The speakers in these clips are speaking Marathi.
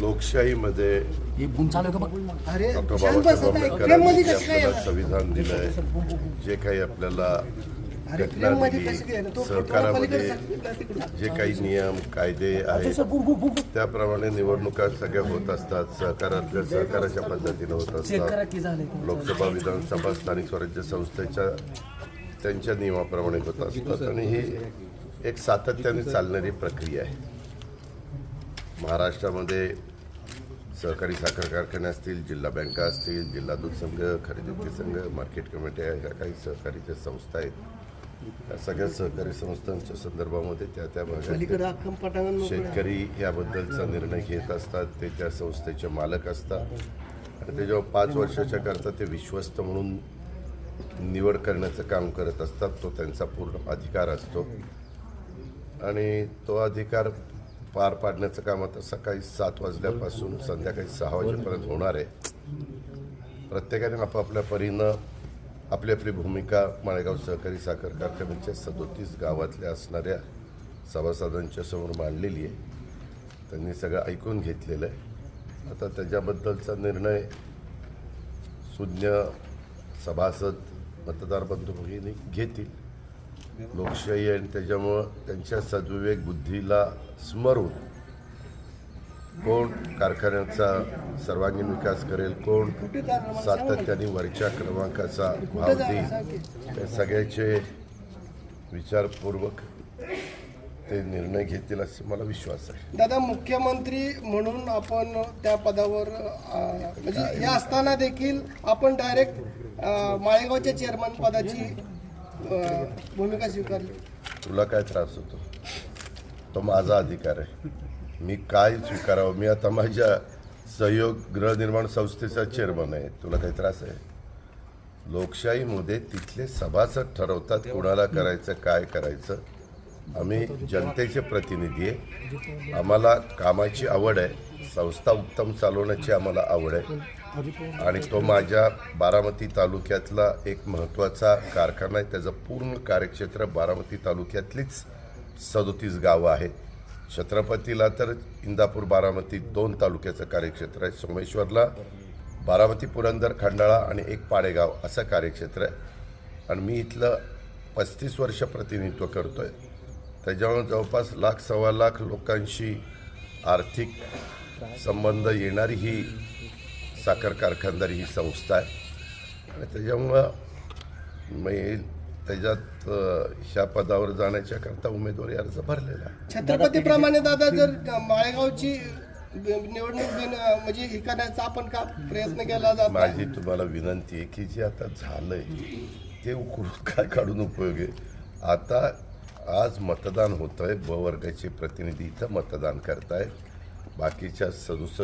लोकशाहीमध्ये हे डॉक्टर बाबासाहेब आंबेडकरांनी आपल्याला? संविधान दिलंय जे काही आपल्याला घटना दिली सहकारामध्ये. जे काही नियम कायदे आहेत त्याप्रमाणे निवडणुका सगळ्या होत असतात सहकारातल्या सहकाराच्या पद्धतीने होत असतात. लोकसभा विधानसभा स्थानिक स्वराज्य संस्थेच्या त्यांच्या नियमाप्रमाणे होत असतात. आणि ही एक सातत्याने चालणारी प्रक्रिया आहे. महाराष्ट्रामध्ये सहकारी साखर कारखाने असतील जिल्हा बँका असतील जिल्हा दूध संघ खरेदी विक्री संघ मार्केट कमिट्या ह्या काही सहकारीच्या संस्था आहेत या सगळ्या सहकारी संस्थांच्या संदर्भामध्ये त्या त्या भागात. शेतकरी याबद्दलचा निर्णय घेत असतात ते त्या संस्थेचे मालक असतात आणि ते जेव्हा पाच वर्षाच्या करता ते विश्वस्त म्हणून निवड करण्याचं काम करत असतात तो त्यांचा पूर्ण अधिकार असतो आणि तो अधिकार पार पाडण्याचं काम आता सकाळी सात वाजल्यापासून संध्याकाळी सहा वाजेपर्यंत होणार आहे. प्रत्येकाने आपापल्या परीनं आपली आपली भूमिका माळेगाव सहकारी साखर कारखान्याच्या सदोतीस गावातल्या असणाऱ्या सभासदांच्या समोर मांडलेली आहे. त्यांनी सगळं ऐकून घेतलेलं आहे. आता त्याच्याबद्दलचा निर्णय सुज्ञ सभासद मतदार बंधू भगिनी घेतील. लोकशाही आणि त्याच्यामुळं त्यांच्या सद्विवेक बुद्धीला स्मरून कोण कारखान्याचा सर्वांगीण विकास करेल कोण सातत्याने वरच्या क्रमांकाचा भाव देईल त्या सगळ्याचे विचारपूर्वक ते निर्णय घेतील असे मला विश्वास आहे. दादा मुख्यमंत्री म्हणून आपण त्या पदावर म्हणजे हे असताना देखील आपण डायरेक्ट माळेगावच्या चेअरमन पदाची भूमिका स्वीकारली. तुला काय त्रास होतो? तो माझा अधिकार आहे. मी काय स्वीकारावं? मी आता माझ्या सहयोग गृहनिर्माण संस्थेचा चेअरमन आहे. तुला काही त्रास आहे? लोकशाहीमध्ये तिथले सभासद ठरवतात कुणाला करायचं काय करायचं. आम्ही जनतेचे प्रतिनिधी आहे. आम्हाला कामाची आवड आहे. संस्था उत्तम चालवण्याची आम्हाला आवड आहे. आणि तो माझ्या बारामती तालुक्यातला एक महत्त्वाचा कारखाना आहे. त्याचं पूर्ण कार्यक्षेत्र बारामती तालुक्यातलीच सदोतीस गावं आहेत. छत्रपतीला तर इंदापूर बारामती दोन तालुक्याचं कार्यक्षेत्र आहे. सोमेश्वरला बारामती पुरंदर खंडाळा आणि एक पाडेगाव असं कार्यक्षेत्र आहे. आणि मी इथलं पस्तीस वर्ष प्रतिनिधित्व करतो आहे त्याच्यामुळे जवळपास लाख सव्वा लाख लोकांशी आर्थिक संबंध येणारी ही साखर कारखानदारी ही संस्था आहे. आणि त्याच्यामुळं मी त्याच्यात ह्या पदावर जाण्याच्या करता उमेदवारी अर्ज भरलेला आहे. छत्रपतीप्रमाणे दादा जर माळेगावची निवडणूक म्हणजे हे करण्याचा आपण का प्रयत्न केला जात? माझी तुम्हाला विनंती आहे की जे आता झालंय ते उकळून काय काढून उपयोग आहे? आता आज मतदान होतं आहे ब वर्गाचे प्रतिनिधी इथं मतदान करताय बाकीच्या सदुस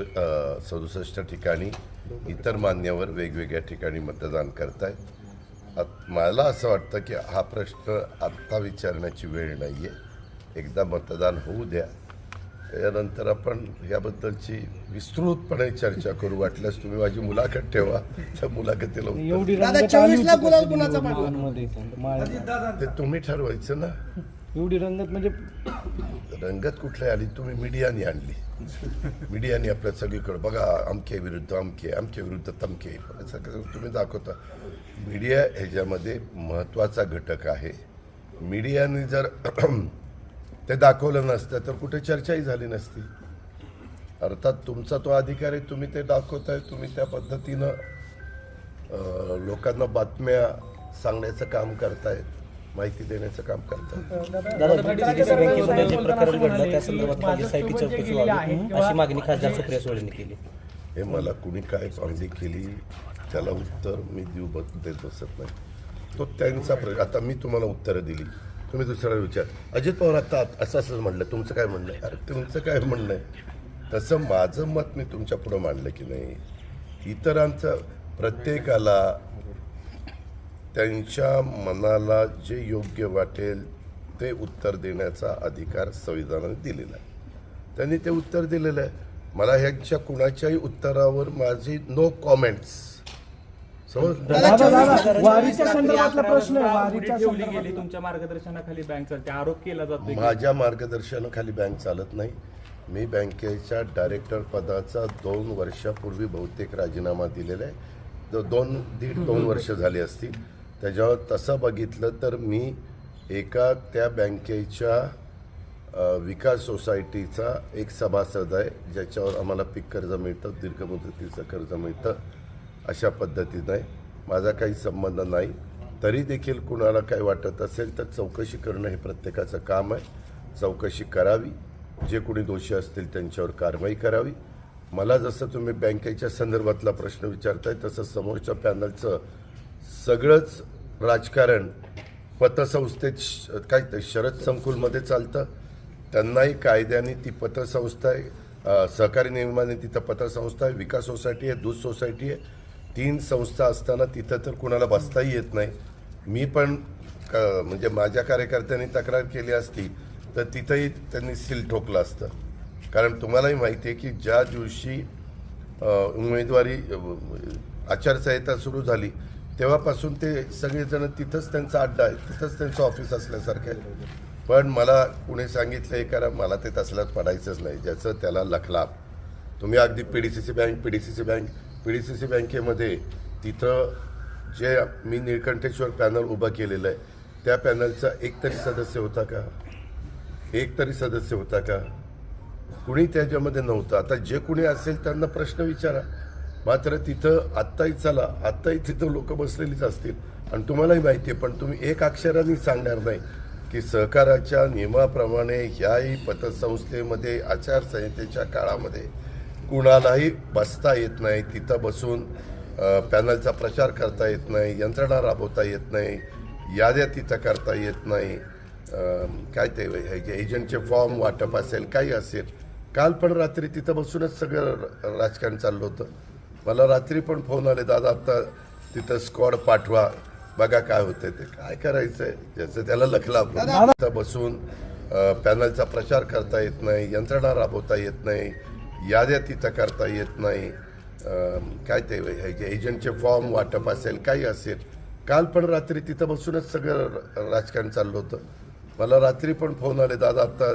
सदुसष्ट ठिकाणी इतर मान्यवर वेगवेगळ्या ठिकाणी मतदान करताय आत- मला असं वाटतं की हा प्रश्न आत्ता विचारण्याची वेळ नाही आहे एकदा मतदान होऊ द्या. त्याच्यानंतर आपण याबद्दलची विस्तृतपणे चर्चा करू. वाटल्यास तुम्ही माझी मुलाखत ठेवा. त्या मुलाखतीला. ते तुम्ही ठरवायचं ना? एवढी रंगत म्हणजे रंगत कुठली आली? तुम्ही मीडियाने आणली. मीडियाने आपल्या सगळीकडे. बघा अमके विरुद्ध अमके अमके विरुद्ध तमके. असं कसं तुम्ही दाखवता. मीडिया ह्याच्यामध्ये महत्त्वाचा घटक आहे. मीडियाने जर ते दाखवलं नसतं तर कुठे चर्चाही झाली नसती. अर्थात तुमचा तो अधिकार आहे तुम्ही ते दाखवताय तुम्ही त्या पद्धतीनं लोकांना बातम्या सांगण्याचं काम करतायत माहिती देण्याचं काम केली. हे मला कुणी काय चांगली केली त्याला उत्तर मी देऊ देत बसत नाही. तो त्यांचा प्रश्न आता मी तुम्हाला उत्तरं दिली. तुम्ही दुसऱ्याला विचार. अजित पवार आता असं असंच म्हणलं. तुमचं काय म्हणणं आहे? अरे तुमचं काय म्हणणं आहे? तसं माझं मत मी तुमच्या पुढं मांडलं की नाही. इतरांचं प्रत्येकाला त्यांच्या मनाला जे योग्य वाटेल ते उत्तर देण्याचा अधिकार संविधानाने दिलेला आहे. त्यांनी ते उत्तर दिलेलं आहे. मला ह्यांच्या कुणाच्याही उत्तरावर माझी नो कॉमेंट्स समज दादा चोवीस ला- वारीच्या संदर्भातला प्रश्न आहे वारीच्या ठेवली संदर्भात गेली तुमच्या मार्गदर्शनाखाली बँक चालते आरोप केला जातो माझ्या मार्गदर्शनाखाली बँक चालत नाही. मी बँकेच्या डायरेक्टर पदाचा दोन वर्षापूर्वी बहुतेक राजीनामा दिलेला आहे. दो- दोन दीड दोन वर्ष झाली असतील. त्याच्यावर तसं बघितलं तर मी एका त्या बँकेच्या विकास सोसायटीचा एक सभासद आहे ज्याच्यावर आम्हाला पीक कर्ज मिळतं दीर्घ मुदतीचं कर्ज मिळतं. अशा पद्धतीनं माझा काही संबंध नाही. तरी देखील कुणाला काही वाटत असेल तर चौकशी करणं हे प्रत्येकाचं काम आहे. चौकशी करावी. जे कोणी दोषी असतील त्यांच्यावर कारवाई करावी. मला जसं तुम्ही बँकेच्या संदर्भातला प्रश्न विचारताय तसं समोरच्या पॅनलचं सगळंच राजकारण पतसंस्थेत श- काय ते शरद संकुलमध्ये चालतं. त्यांनाही कायद्याने ती पतसंस्था आहे. सहकारी नियमाने तिथं पतसंस्था आहे. विकास सोसायटी आहे दूध सोसायटी आहे. तीन संस्था असताना तिथं तर कुणाला बसताही येत नाही. मी पण क- म्हणजे माझ्या कार्यकर्त्यांनी तक्रार केली असती तर तिथंही त्यांनी सील ठोकलं असतं. कारण तुम्हालाही माहिती आहे की ज्या दिवशी उमेदवारी आचारसंहिता सुरू झाली तेव्हापासून ते सगळेजण तिथंच त्यांचा अड्डा आहे तिथंच त्यांचं ऑफिस असल्यासारखं आहे. पण मला कुणी सांगितलं आहे कारण मला ते तसल्यात पडायचंच नाही ज्याचं त्याला लखलाप. तुम्ही अगदी P D C C bank P D C C bank P D C C बँकेमध्ये तिथं जे मी निळकंठेश्वर पॅनल उभं केलेलं आहे त्या पॅनलचा एक तरी सदस्य होता का? एक तरी सदस्य होता का? कुणी त्याच्यामध्ये नव्हतं. आता जे कुणी असेल त्यांना प्रश्न विचारा. मात्र तिथं आत्ताही चला. आत्ताही तिथं लोक बसलेलीच असतील. आणि तुम्हालाही माहिती आहे पण तुम्ही एक अक्षराने सांगणार नाही की सहकाराच्या नियमाप्रमाणे ह्याही पतसंस्थेमध्ये आचारसंहितेच्या काळामध्ये कुणालाही बसता येत नाही. तिथं बसून पॅनलचा प्रचार करता येत नाही यंत्रणा राबवता येत नाही याद्या तिथं करता येत नाही. काय ते हे जे एजंटचे फॉर्म वाटप असेल काही असेल. काल पण रात्री तिथं बसूनच सगळं राजकारण चाललं होतं. मला रात्री पण फोन आले दादा आत्ता तिथं स्क्वॉड पाठवा. बघा काय होतंय ते. काय करायचंय? ज्याचं त्याला लखला तिथं बसून पॅनलचा प्रचार करता येत नाही यंत्रणा राबवता येत नाही. याद्या तिथं करता येत नाही. काय ते हे जे एजंटचे फॉर्म वाटप असेल काही असेल. काल पण रात्री तिथं बसूनच सगळं राजकारण चाललं होतं. मला रात्री पण फोन आले दादा आत्ता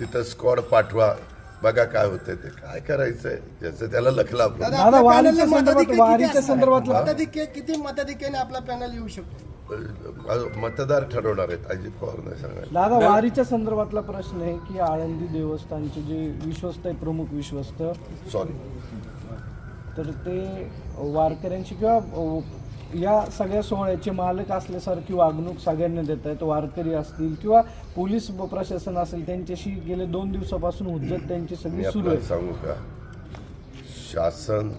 तिथं स्क्वॉड पाठवा. बघा काय होतंय ते. काय करायचंय? ज्याचं त्याला लखला किती मताधिक्याने आपला पॅनल येऊ शकतो? मतदार ठरवणार आहेत अजित पवार नाही सांगायला दादा वारीच्या संदर्भातला प्रश्न आहे की आळंदी देवस्थानचे जे विश्वस्त आहे प्रमुख विश्वस्त सॉरी तर ते वारकऱ्यांची किंवा या सगळ्या सोहळ्याचे मालक असल्यासारखी वागणूक सगळ्यांना देत आहेत वारकरी असतील किंवा पोलीस प्रशासन असेल त्यांच्याशी गेले दोन दिवसापासून हुज्जत त्यांची सगळी सुरू आहे. सांगू का? शासन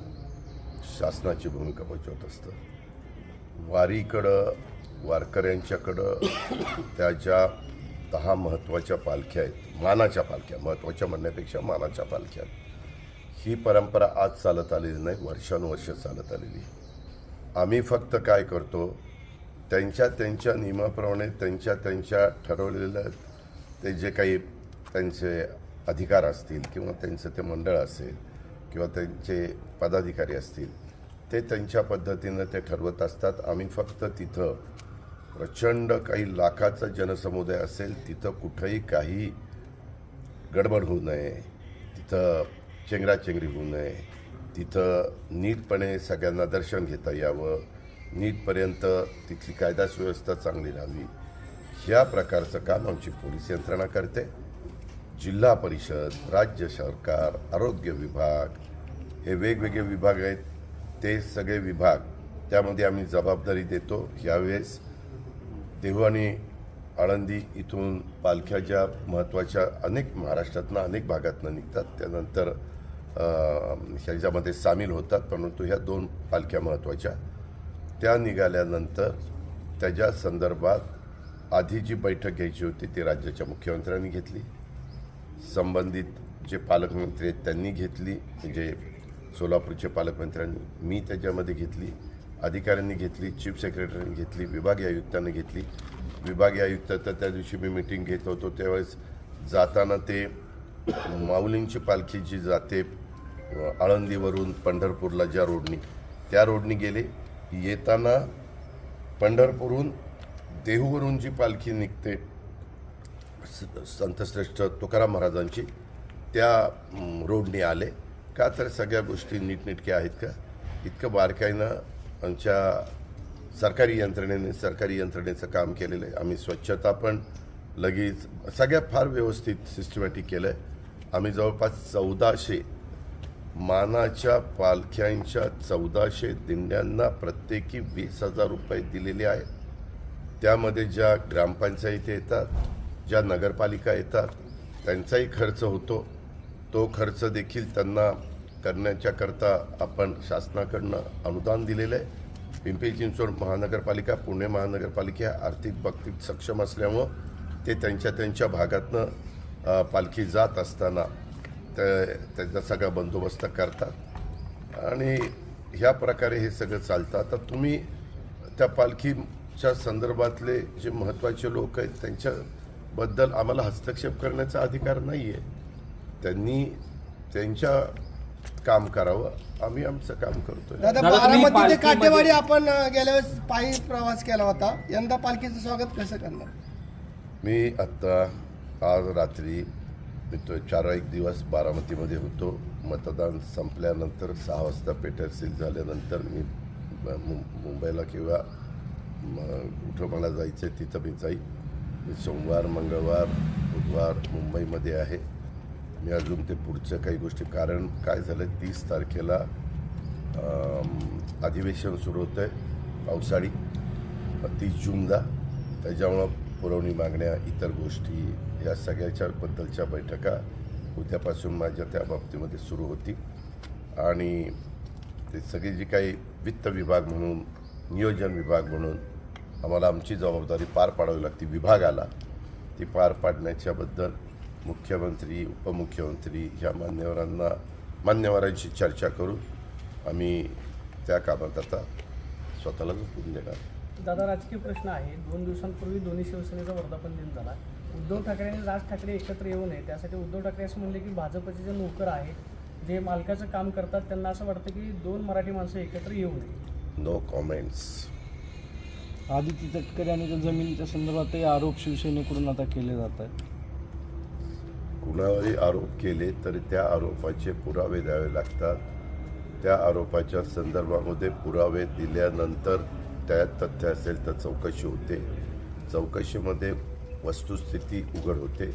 शासनाची भूमिका बजावत असतं. वारीकडं वारकऱ्यांच्याकडं त्या ज्या दहा महत्त्वाच्या पालख्या आहेत. मानाच्या पालख्या महत्त्वाच्या म्हणण्यापेक्षा मानाच्या पालख्या ही परंपरा आज चालत आलेली नाही वर्षानुवर्ष चालत आलेली आहे. आम्ही फक्त काय करतो त्यांच्या त्यांच्या नियमाप्रमाणे त्यांच्या त्यांच्या ठरवलेलं ते जे काही त्यांचे अधिकार असतील किंवा त्यांचं ते मंडळ असेल किंवा त्यांचे पदाधिकारी असतील ते त्यांच्या पद्धतीनं ते ठरवत असतात. आम्ही फक्त तिथं प्रचंड काही लाखाचा जनसमुदाय असेल तिथं कुठंही काही गडबड होऊ नये तिथं चेंगराचेंगरी होऊ नये तिथं नीटपणे सगळ्यांना दर्शन घेता यावं नीटपर्यंत तिथली कायदा सुव्यवस्था चांगली राहावी ह्या प्रकारचं काम आमची पोलीस यंत्रणा करते. जिल्हा परिषद राज्य सरकार आरोग्य विभाग हे वेगवेगळे विभाग आहेत. ते सगळे विभाग त्यामध्ये आम्ही जबाबदारी देतो. यावेळेस देहू आणि आळंदी इथून पालख्या ज्या महत्त्वाच्या अनेक महाराष्ट्रातनं अनेक भागातनं निघतात. त्यानंतर ह्याच्यामध्ये सामील होतात. परंतु ह्या दोन पालख्या महत्त्वाच्या त्या निघाल्यानंतर त्याच्या संदर्भात आधी जी बैठक घ्यायची होती ती राज्याच्या मुख्यमंत्र्यांनी घेतली. संबंधित जे पालकमंत्री आहेत त्यांनी घेतली. म्हणजे सोलापूरचे पालकमंत्र्यांनी मी त्याच्यामध्ये घेतली. अधिकाऱ्यांनी घेतली चीफ सेक्रेटरीने घेतली विभागीय आयुक्तांनी घेतली. विभागीय आयुक्त तर त्या दिवशी मी मिटिंग घेत होतो. त्यावेळेस जाताना ते माऊलींची पालखी जी जाते आळंदीवरून पंढरपूरला ज्या रोडनी त्या रोडनी गेले. येताना पंढरपूरहून देहूवरून जी पालखी निघते स- संतश्रेष्ठ तुकाराम महाराजांची त्या रोडनी रोडने आले. का तर सगळ्या गोष्टी नीटनेटक्या आहेत का? इतकं बारकाईनं आमच्या सरकारी यंत्रणेने सरकारी यंत्रणेचं काम केलेलं आहे. आम्ही स्वच्छता पण लगेच सगळ्या फार व्यवस्थित सिस्टमॅटिक केलं आहे आम्ही जवळपास चौदाशे मानाच्या पालख्यांच्या चौदाशे दिंड्यांना प्रत्येकी वीस हजार रुपये दिलेले आहेत त्यामध्ये ज्या ग्रामपंचायती येतात ज्या नगरपालिका येतात त्यांचाही खर्च होतो. तो खर्च देखील त्यांना करण्याच्याकरता आपण शासनाकडनं अनुदान दिलेलं आहे पिंपरी चिंचवड महानगरपालिका पुणे महानगरपालिका आर्थिक बाबतीत सक्षम असल्यामुळं ते त्यांच्या त्यांच्या भागातनं पालखी जात असताना त्या त्याचा सगळा बंदोबस्त करतात. आणि ह्या प्रकारे हे सगळं चालतं. आता तुम्ही त्या पालखीच्या संदर्भातले जे महत्त्वाचे लोक आहेत त्यांच्याबद्दल आम्हाला हस्तक्षेप करण्याचा अधिकार नाही आहे त्यांनी त्यांच्या काम करावं. आम्ही आमचं काम करतोय. दादा दादा, तुम्ही बारामती ते पालखीमध्ये- काटेवाडी आपण अं, गेल्या वेळेस पायी प्रवास केला होता. यंदा पालखीचं स्वागत कसं करणार? मी आत्ता आज रात्री मी तो चार एक दिवस बारामतीमध्ये होतो. मतदान संपल्यानंतर सहा वाजता पेटर सील झाल्यानंतर मी म- मु- मुंबईला किंवा म- कुठं मला जायचं आहे तिथं मी जाईन मी सोमवार मंगळवार बुधवार मुंबईमध्ये आहे. मी अजून ते पुढच्या काही गोष्टी कारण काय झालं तीस तारखेला अधिवेशन सुरू होतं आहे पावसाळी तीस जूनला. त्याच्यामुळं पुरवणी मागण्या इतर गोष्टी या सगळ्याच्या बद्दलच्या बैठका उद्यापासून माझ्या त्या बाबतीमध्ये सुरू होती. आणि ते सगळे जी काही वित्त विभाग म्हणून नियोजन विभाग म्हणून आम्हाला आमची जबाबदारी पार पाडावी लागते. विभागाला ती पार पाडण्याच्याबद्दल मुख्यमंत्री उपमुख्यमंत्री ह्या मान्यवरांना मान्यवरांशी चर्चा करून आम्ही त्या कामात आता स्वतःला झोपून देणार. दादा राजकीय प्रश्न आहे. दोन दिवसांपूर्वी दोन्ही शिवसेनेचा वर्धापन दिन झाला. उद्धव ठाकरे आणि राज ठाकरे एकत्र येऊ नये त्यासाठी उद्धव ठाकरे असं म्हणले की भाजपचे जे नोकर आहेत जे मालकाचं काम करतात त्यांना असं वाटतं की दोन मराठी माणसं एकत्र येऊ नये. नो कॉमेंट्स आदित्य तटकरे आणि जमिनीच्या संदर्भातही आरोप शिवसेनेकडून आता केले जात आहेत. कुणावरही आरोप केले तरी त्या आरोपाचे पुरावे द्यावे लागतात. त्या आरोपाच्या संदर्भामध्ये पुरावे दिल्यानंतर त्यात तथ्य असेल तर चौकशी होते. चौकशीमध्ये वस्तुस्थिती उघड होते.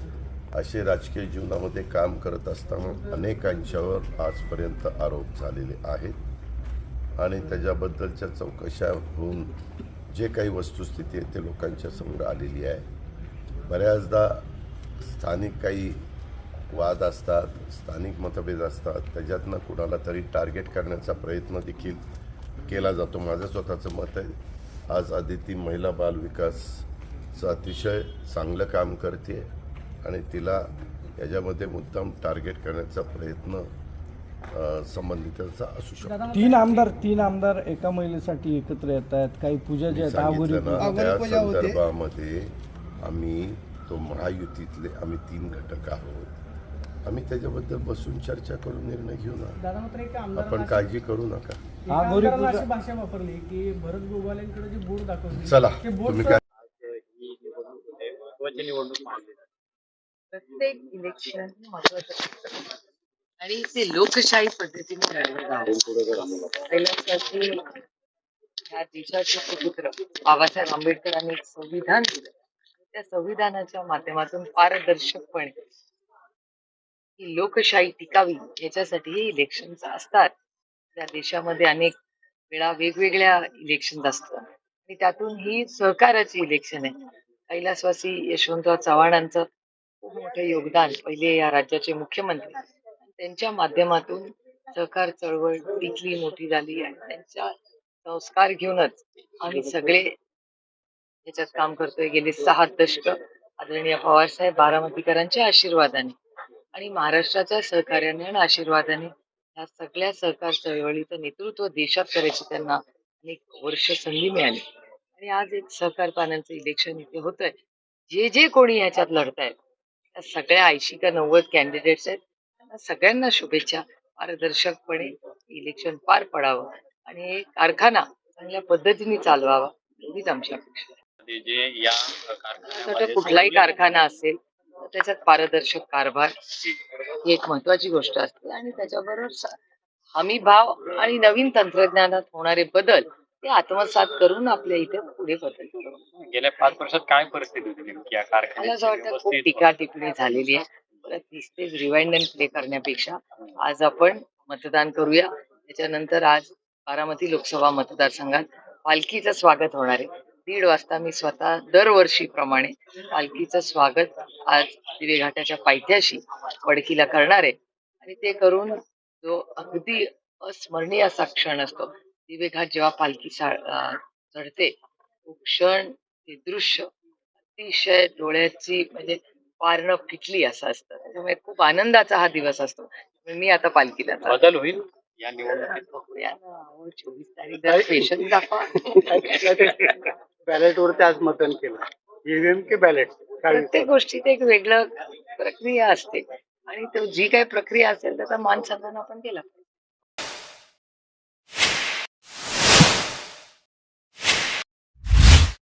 असे राजकीय जीवनामध्ये काम करत असताना अनेकांच्यावर आजपर्यंत आरोप झालेले आहेत. आणि त्याच्याबद्दलच्या चौकशा होऊन जे काही वस्तुस्थिती आहे ते लोकांच्या समोर आलेली आहे. बऱ्याचदा स्थानिक काही वाद असतात स्थानिक मतभेद असतात त्याच्यातनं कुणाला तरी टार्गेट करण्याचा प्रयत्न देखील केला जातो. माझं स्वतःचं मत आहे आज आदिती महिला बाल विकासचं अतिशय चांगलं काम करते आणि तिला याच्यामध्ये मुद्दाम टार्गेट करण्याचा प्रयत्न संबंधितांचा असू शकतो. तीन आमदार तीन आमदार एका महिलेसाठी एकत्र येत आहेत. काही पूजा ज्या त्या पूजा होते. संदर्भामध्ये आम्ही तो महायुतीतले आम्ही तीन घटक आहोत. आम्ही त्याच्याबद्दल बसून चर्चा करून निर्णय घेऊ ना. आपण काळजी करू नका. भाषा वापरली की भरत गोगालेंकडे जे बोर्ड दाखवली चला तुम्ही काय प्रत्येक इलेक्शन महत्वाचं. आणि ते लोकशाही पद्धतीने लढलं जावं पहिल्यासाठी या देशाचे सुपुत्र बाबासाहेब आंबेडकरांनी एक संविधान दिलं. त्या संविधानाच्या माध्यमातून पारदर्शकपणे ही लोकशाही टिकावी याच्यासाठी हे इलेक्शन असतात. त्या देशामध्ये अनेक वेळा वेगवेगळ्या इलेक्शन असतात. आणि त्यातून ही सहकाराची इलेक्शन आहे. कैलासवासी यशवंतराव चव्हाणांचं खूप मोठं योगदान पहिले या राज्याचे मुख्यमंत्री. त्यांच्या माध्यमातून सहकार चळवळ टिकली मोठी झाली आणि त्यांच्या संस्कार घेऊनच आम्ही सगळे याच्यात काम करतोय. गेले सहा दशक आदरणीय पवारसाहेब बारामतीकरांच्या आशीर्वादाने. आणि महाराष्ट्राच्या सहकार्याने आणि आशीर्वादाने या सगळ्या सहकार चळवळीचं नेतृत्व देशात करायची त्यांना अनेक वर्ष संधी मिळाली. आणि आज एक सहकार पानांचं इलेक्शन इथे होतंय. जे जे कोणी ह्याच्यात लढतायत त्या सगळ्या ऐंशी का नव्वद कॅन्डिडेट्स आहेत. त्यांना सगळ्यांना शुभेच्छा. पारदर्शकपणे इलेक्शन पार पडावं आणि कारखाना चांगल्या पद्धतीने चालवावा एवढीच आमची अपेक्षा आहे. कुठलाही कारखाना असेल त्याच्यात पारदर्शक कारभार ही एक महत्वाची गोष्ट असते आणि त्याच्याबरोबर हमी भाव आणि नवीन तंत्रज्ञानात होणारे बदल ते आत्मसात करून आपल्या इथे पुढे बदल गेल्या पाच वर्षात काय परिस्थिती होती नेमकी या मला असं वाटतं खूप टीका टिप्पणी झालेली आहे. परत तीच तेच रिवाइंड अँड प्ले करण्यापेक्षा आज आपण मतदान करूया. त्याच्यानंतर आज बारामती लोकसभा मतदारसंघात पालखीचं स्वागत होणार आहे. दीड वाजता मी स्वतः दरवर्षीप्रमाणे पालखीचं स्वागत आज दिवे घाटाच्या पायथ्याशी वडकीला करणार आहे. आणि ते करून जो अगदी अस्मरणीय असा क्षण असतो दिवे घाट जेव्हा पालखी चढते तो क्षण ते दृश्य अतिशय डोळ्याची म्हणजे पारणं फिटली असं असतं. त्याच्यामुळे खूप आनंदाचा हा दिवस असतो. मी आता पालखीला. बदल होईल या निवडणुकीत? बघूया अहो, चोवीस तारीख पेशन्स दाखवा. बॅलेटवरती आज मतदान केलं. ईव्हीएम के बॅलेट प्रत्येक गोष्टीत एक वेगळं प्रक्रिया असते. आणि तो जी काही प्रक्रिया असेल त्याचा मान सन्मान आपण केला